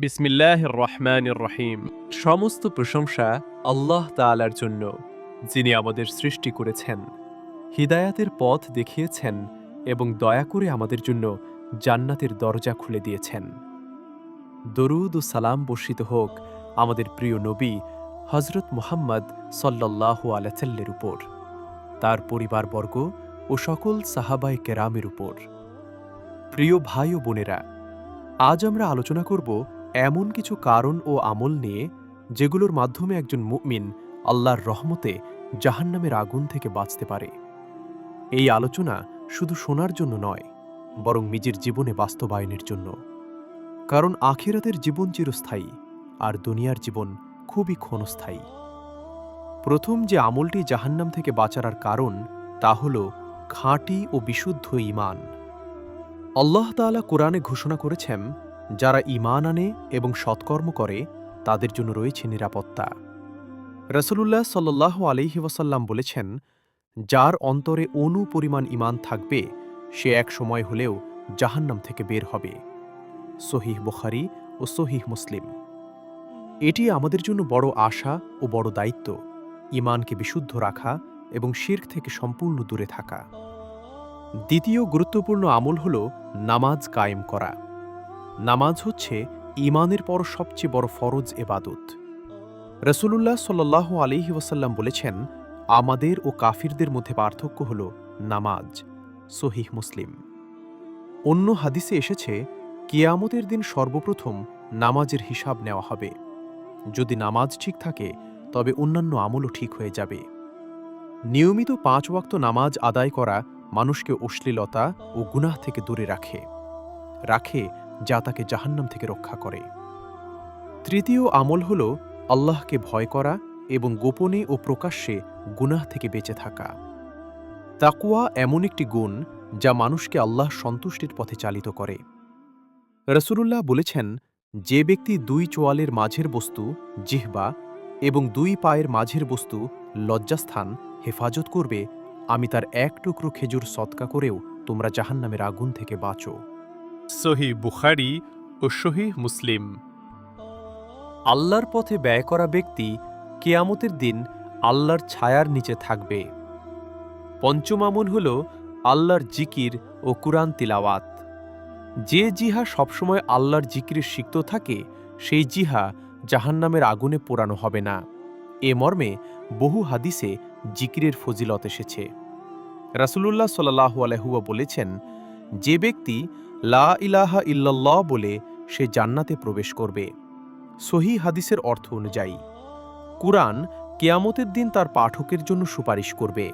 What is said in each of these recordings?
বিসমিল্লাহ রহমান রহিম। সমস্ত প্রশংসা আল্লাহ তাআলার জন্য, যিনি আমাদের সৃষ্টি করেছেন। হিদায়াতের পথ দেখিয়েছেন এবং দয়া করে আমাদের জন্য জান্নাতের দরজা খুলে দিয়েছেন। দরুদ ও সালাম বর্ষিত হোক আমাদের প্রিয় নবী হজরত মুহাম্মদ সাল্লাহ আলাচাল্লের উপর, তার পরিবারবর্গ ও সকল সাহাবাই কেরামের উপর। প্রিয় ভাই ও বোনেরা, আজ আমরা আলোচনা করব এমন কিছু কারণ ও আমল নিয়ে যেগুলোর মাধ্যমে একজন মুমিন আল্লাহর রহমতে জাহান্নামের আগুন থেকে বাঁচতে পারে। এই আলোচনা শুধু শোনার জন্য নয়, বরং নিজের জীবনে বাস্তবায়নের জন্য। কারণ আখিরাতের জীবন চিরস্থায়ী, আর দুনিয়ার জীবন খুবই ক্ষণস্থায়ী। প্রথম যে আমলটি জাহান্নাম থেকে বাঁচার কারণ, তা হল খাঁটি ও বিশুদ্ধ ঈমান। আল্লাহ তাআলা কোরআনে ঘোষণা করেছেন যারা ঈমান আনে এবং সৎকর্ম করে, তাদের জন্য রয়েছে নিরাপত্তা। রসুলুল্লাহ সাল্লাহ আলহি ওয়াসাল্লাম বলেছেন, যার অন্তরে অনু পরিমাণ ঈমান থাকবে, সে এক সময় হলেও জাহান্নাম থেকে বের হবে। সহিহ বুখারি ও সহিহ মুসলিম। এটি আমাদের জন্য বড় আশা ও বড় দায়িত্ব, ঈমানকে বিশুদ্ধ রাখা এবং শির্ক থেকে সম্পূর্ণ দূরে থাকা। দ্বিতীয় গুরুত্বপূর্ণ আমল হল নামাজ কায়েম করা। নামাজ হচ্ছে ঈমানের পর সবচেয়ে বড় ফরজ এবাদত। রসুলুল্লাহ সাল্লাহ আলিহি ওয়াসাল্লাম বলেছেন, আমাদের ও কাফিরদের মধ্যে পার্থক্য হল নামাজ। সহিহ মুসলিম। অন্য হাদিসে এসেছে, কিয়ামতের দিন সর্বপ্রথম নামাজের হিসাব নেওয়া হবে। যদি নামাজ ঠিক থাকে, তবে অন্যান্য আমলও ঠিক হয়ে যাবে। নিয়মিত পাঁচ ওয়াক্ত নামাজ আদায় করা মানুষকে অশ্লীলতা ও গুনাহ থেকে দূরে রাখে। রাখে যা তাকে জাহান্নাম থেকে রক্ষা করে। তৃতীয় আমল হল আল্লাহকে ভয় করা এবং গোপনে ও প্রকাশ্যে গুনাহ থেকে বেঁচে থাকা। তাকুয়া এমন একটি গুণ যা মানুষকে আল্লাহ সন্তুষ্টির পথে চালিত করে। রসুলুল্লাহ বলেছেন, যে ব্যক্তি দুই চোয়ালের মাঝের বস্তু, জিহবা, এবং দুই পায়ের মাঝের বস্তু লজ্জাস্থান, হেফাজত করবে, আমি তার এক টুকরো খেজুর সৎকা করেও তোমরা জাহান্নামের আগুন থেকে বাঁচো। সহি বুখারি ও সহি মুসলিম। আল্লাহর পথে ব্যয় করা ব্যক্তি কেয়ামতের দিন আল্লাহর ছায়ার নিচে থাকবে। পঞ্চম আমল হল আল্লাহর জিকির ও কুরআন তিলাওয়াত। যে জিহা সবসময় আল্লাহর জিকিরে সিক্ত থাকে, সেই জিহা জাহান্নামের আগুনে পোড়ানো হবে না। এ মর্মে বহু হাদিসে জিকিরের ফজিলত এসেছে। রাসুলুল্লাহ সাল্লাহ আলহুয়া বলেছেন, যে ব্যক্তি লা ইলাহা ইল্লাল্লাহ বলে সে জান্নাতে প্রবেশ করবে। সহি হাদিসের অর্থ অনুযায়ী, কুরআন কেয়ামতের দিন তার পাঠকের জন্য সুপারিশ করবে।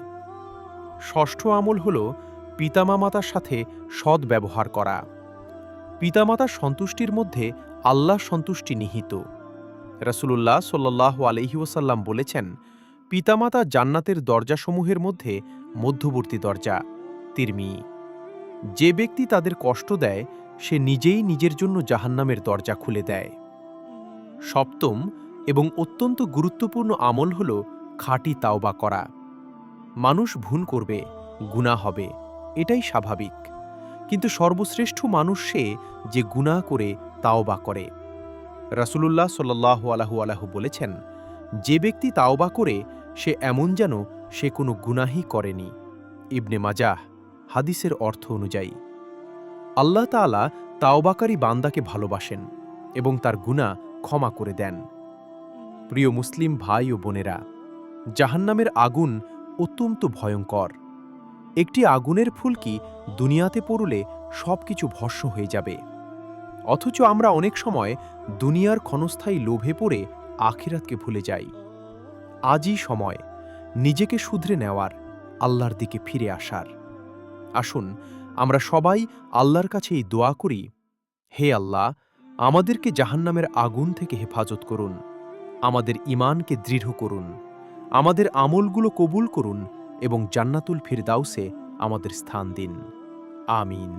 ষষ্ঠ আমল হল পিতামাতার সাথে সৎ ব্যবহার করা। পিতামাতার সন্তুষ্টির মধ্যে আল্লাহ সন্তুষ্টি নিহিত। রসুল্লাহ সাল্লাহ আলহি ওসাল্লাম বলেছেন, পিতামাতা জান্নাতের দরজাসমূহের মধ্যে মধ্যবর্তী দরজা। তিরমি যে ব্যক্তি তাদের কষ্ট দেয়, সে নিজেই নিজের জন্য জাহান্নামের দরজা খুলে দেয়। সপ্তম এবং অত্যন্ত গুরুত্বপূর্ণ আমল হল খাঁটি তাওবা করা। মানুষ ভুল করবে গুণা হবে, এটাই স্বাভাবিক। কিন্তু সর্বশ্রেষ্ঠ মানুষ সে যে গুণা করে, তাওবা করে। রাসুলুল্লাহ সাল্লাহ আলাহু আলাহু বলেছেন, যে ব্যক্তি তাওবা করে, সে এমন যেন সে কোনো গুনাহি করেনি। ইবনে মাজাহ হাদিসের অর্থ অনুযায়ী। আল্লাহ তাআলা তাওবাকারী বান্দাকে ভালোবাসেন এবং তার গুণা ক্ষমা করে দেন। প্রিয় মুসলিম ভাই ও বোনেরা, জাহান্নামের আগুন অত্যন্ত ভয়ঙ্কর। একটি আগুনের ফুলকি দুনিয়াতে পড়লে সব কিছু ভস্য হয়ে যাবে? অথচ আমরা অনেক সময় দুনিয়ার ক্ষণস্থায়ী লোভে পড়ে আখিরাতকে ভুলে যাই। আজই সময় নিজেকে শুধরে নেওয়ার, আল্লাহর দিকে ফিরে আসার। আসুন, আমরা সবাই আল্লাহর কাছেই দোয়া করি। হে আল্লাহ, আমাদেরকে জাহান্নামের আগুন থেকে হেফাজত করুন, আমাদের ইমানকে দৃঢ় করুন, আমাদের আমলগুলো কবুল করুন এবং জান্নাতুল ফিরদাউসে আমাদের স্থান দিন। আমিন।